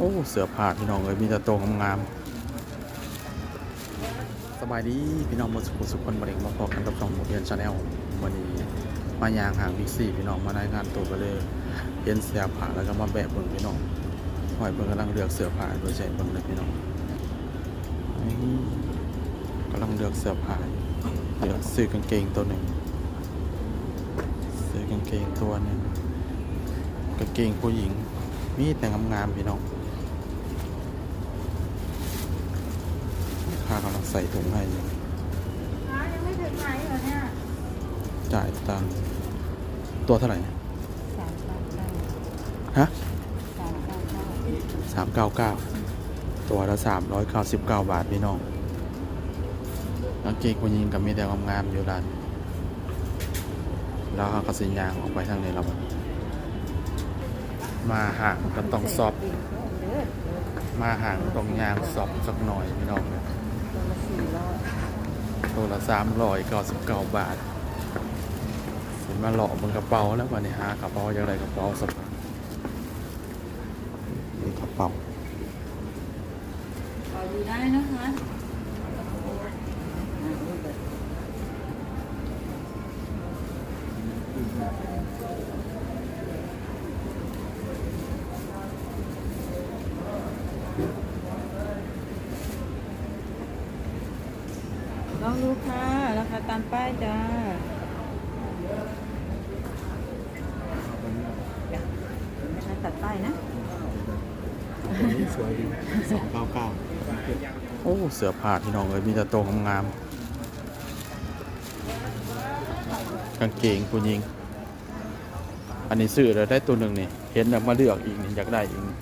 โอ้เสือผ่าพี่น้องเอ้ยมีแต่โตวงามๆสบายดีพี่น้องหมดสุขสุขคนบริงมาพอกันกับช่องหมูเรียนชาแนลวันนี้มายางห่างบิ๊กซี่พี่น้องมารายงานตัวไปเลยเห็นเสือผ่าแล้วก็มาแบะเบิ่งพี่น้องหอยเบิ่งกำลังเลือกเสือผ่าโดยใช้เบิ่งเลยพี่น้องกำลังเลือกเสือผ่าเดี๋ยวซื้อกางเกงตัวหนึ่งซื้อกางเกงตัวหนึ่งกางเกงผู้หญิงมีแต่งามๆพี่น้อง ข้ากำลังใส่ถุงให้อยู่ร้านยังไม่ถึงไหนเหรอเนี่ยจ่ายตังค์ตัวเท่าไหร่เนี่ยสามเก้าเก้าฮะสามเก้าเก้าสามเก้าเก้าตัวละสามร้อยเก้าสิบเก้าบาทพี่น้องกางเกงผู้หญิงกับมีแต่งามๆอยู่ร้านแล้วเขาก็สิยางออกไปทางในเราบัดมาห่างก็ต้องสอบเด้อเด้อมาห่างก็ต้องยางสอบสักหน่อยพี่น้องตัวละสี่ร้อย ตัวละสามร้อยเก้าสิบเก้าบาทสิมาหลอกบนกระเป๋าแล้ววันนี้หากระเป๋าอย่างไรกระเป๋าสะพายนี่กระเป๋าพออยู่ได้นะคะ ลองดูค่ะ ราคาตามป้ายจ้าจ้ะไม่ใช่ตัดป้ายนะสวยดีสองเก้าเก้าโอ้ เสือผ่าพี่น้องเอ้ยมีแต่โตวงามๆกางเกงผู้หญิง อันนี้ซื้อแล้วได้ตัวหนึ่งนี่ เห็นแล้วมาเลือกอีกนี่อยากได้อีกนี่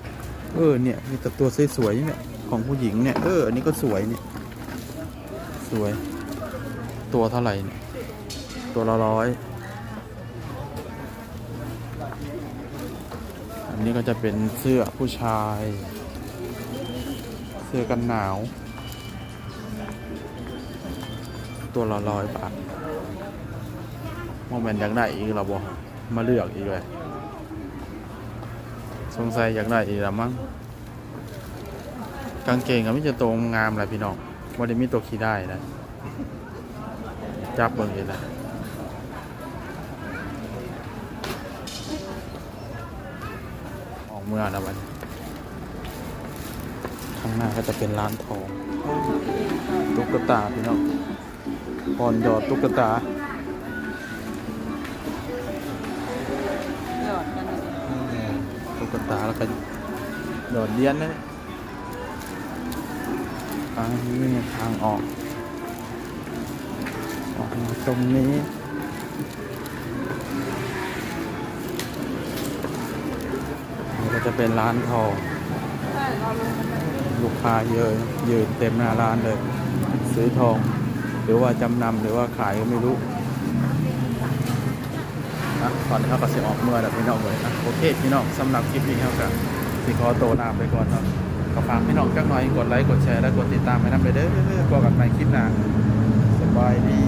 เออเนี่ยมีแต่ตัวสวยๆเนี่ยของผู้หญิงเนี่ย เอออันนี้ก็สวยเนี่ย สวย ตัวเท่าไหร่เนี่ย ตัวละร้อย อันนี้ก็จะเป็นเสื้อผู้ชาย เสื้อกันหนาว ตัวละร้อยบาทโมเมนต์อยากได้อีกเราบอกมาเลือกอีกเลยสงสัยอยากได้อีกแล้วมั้งกางเกงก็ไม่จะตรงงามเลยพี่น้อง ว่าได้มีตัวขี้ได้นะ จับเบิ่งเองนะออกเมื่อนะวันนี้ข้างหน้าก็จะเป็นร้านทอง ตุ๊กตาพี่น้องพรหยอดตุ๊กตาหยอดกันเลยตุ๊กตาแล้วก็หยอดเลี้ยนนั่น ทางนี้ทางออก ออกมาตรงนี้นี่ก็จะเป็นร้านทองลูกค้าเยอะยืนเต็มหน้าร้านเลย ซื้อทอง หรือว่าจำนำหรือว่าขายก็ไม่รู้นะตอนนี้เขาก็เสิออกเมื่อแล้วพี่น้องเลยนะโอเคพี่น้องสำหรับคลิปนี้เขาก็สิขอโตวลาไปก่อนเนาะ ก็ฝากพี่น้องจักหน่อยกดไลค์กดแชร์และกดติดตามให้นำไปเด้อพบกันใหม่คลิปหน้าสบายดี